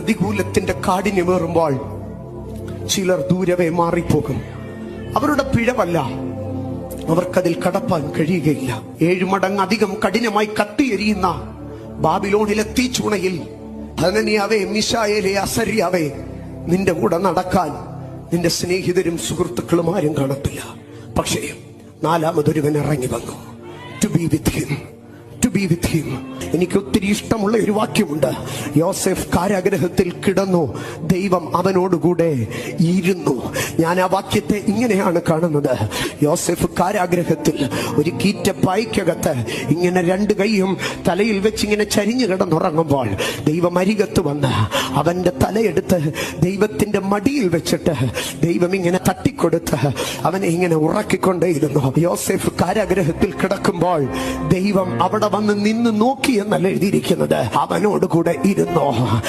പ്രതികൂലത്തിന്റെ കാഠിന്യമേറുമ്പോൾ ചിലർ ദൂരവേ മാറിപ്പോകും. അവരുടെ പിഴവല്ല. അവർക്കതിൽ കടപ്പാൻ കഴിയുകയില്ല. ഏഴു മടങ്ങ് അധികം കഠിനമായി കത്തിയെരിയുന്ന ബാബിലോണിലെ തീച്ചുണയിൽ ഹനനിയാവേ മിശായേലെ അസര്യാവേ നിന്റെ കൂടെ നടക്കാൻ നിന്റെ സ്നേഹിതരും സുഹൃത്തുക്കളും ആരും കാണത്തില്ല. പക്ഷേ നാലാമതൊരുവൻ ഇറങ്ങി വന്നു. To be with him be with him എനിക്ക് ഒത്തിരി ഇഷ്ടമുള്ള ഒരു വാക്യമുണ്ട്. യോസെഫ് കാരാഗ്രഹത്തിൽ കിടന്നു ദൈവം അവനോടുകൂടെ ഇരുന്നു. ഞാൻ ആ വാക്യത്തെ ഇങ്ങനെയാണ് കാണുന്നത്. യോസെഫ് കാരാഗ്രഹത്തിൽ ഒരു കീറ്റ പായ്ക്കകത്ത് ഇങ്ങനെ രണ്ട് കൈയും തലയിൽ വെച്ച് ഇങ്ങനെ ചരിഞ്ഞു കിടന്നുറങ്ങുമ്പോൾ ദൈവം അരികത്ത് വന്ന് അവന്റെ തലയെടുത്ത് ദൈവത്തിന്റെ മടിയിൽ വെച്ചിട്ട് ദൈവം ഇങ്ങനെ തട്ടിക്കൊടുത്ത് അവനെ ഇങ്ങനെ ഉറക്കിക്കൊണ്ടേയിരുന്നു. യോസെഫ് കാരാഗ്രഹത്തിൽ കിടക്കുമ്പോൾ ദൈവം അവിടെ വന്ന് നിന്ന് നോക്കി എന്നല്ല എഴുതിയിരിക്കുന്നത്. അവനോട് കൂടെ ഇരുന്നോ.